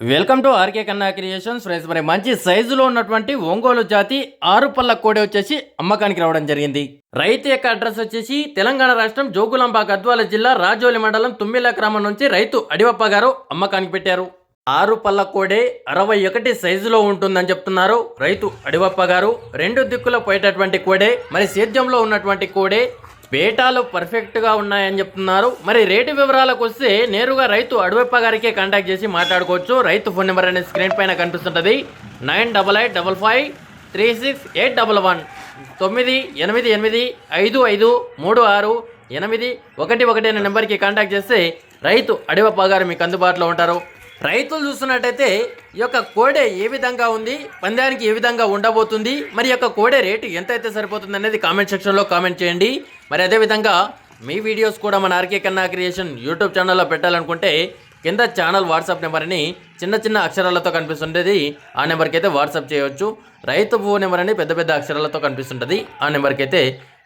Welcome to RK Kanna creations. Friends మరి మంచి సైజులో ఉన్నటువంటి ఒంగోలు జాతి ఆరు పళ్ళ కోడి వచ్చేసి అమ్మకానికి రావడం జరిగింది. రైతు యొక్క అడ్రస్ వచ్చేసి తెలంగాణ రాష్ట్రం జోగులాంబ గద్వాల జిల్లా రాజోలి మండలం తుమ్మిల గ్రామం నుంచి రైతు అడివప్ప గారు అమ్మకానికి పెట్టారు. ఆరు పళ్ళ కోడే అరవై ఒకటి సైజులో ఉంటుందని చెప్తున్నారు రైతు అడివప్ప గారు. రెండు దిక్కుల పోయేటటువంటి కోడే మరి సేద్యంలో ఉన్నటువంటి కోడే బేటాలు పర్ఫెక్ట్గా ఉన్నాయని చెప్తున్నారు. మరి రేటు వివరాలకు వస్తే నేరుగా రైతు అడవెప్ప గారికే కాంటాక్ట్ చేసి మాట్లాడుకోవచ్చు. రైతు ఫోన్ నెంబర్ అనేది స్క్రీన్ పైన కనిపిస్తుంటది. Nine double eight double five three six eight double one తొమ్మిది ఎనిమిది ఎనిమిది ఐదు ఐదు మూడు ఆరు ఎనిమిది ఒకటి ఒకటి అనే నెంబర్కి కాంటాక్ట్ చేస్తే రైతు అడివప్ప గారు మీకు అందుబాటులో ఉంటారు. రైతులు చూస్తున్నట్టయితే ఈ యొక్క కోడె ఏ విధంగా ఉంది? పందానికి ఏ విధంగా ఉండబోతుంది? మరి యొక్క కోడె రేటు ఎంత అయితే సరిపోతుంది అనేది కామెంట్ సెక్షన్లో కామెంట్ చేయండి. మరి అదేవిధంగా మీ వీడియోస్ కూడా మన ఆర్కే కన్నా క్రియేషన్ యూట్యూబ్ ఛానల్లో పెట్టాలనుకుంటే కింద ఛానల్ వాట్సాప్ నెంబర్ని చిన్న చిన్న అక్షరాలతో కనిపిస్తుండేది ఆ నెంబర్కి అయితే వాట్సాప్ చేయవచ్చు రైతు ఫోన్ నెంబర్ అని పెద్ద పెద్ద అక్షరాలతో కనిపిస్తుంటుంది. ఆ నెంబర్కి అయితే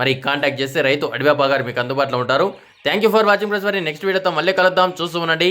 మరి కాంటాక్ట్ చేస్తే రైతు అడివాపా గారు మీకు అందుబాటులో ఉంటారు. Thank you for watching press మరి నెక్స్ట్ వీడియోతో మళ్ళీ కలుద్దాం. చూస్తూ ఉండండి.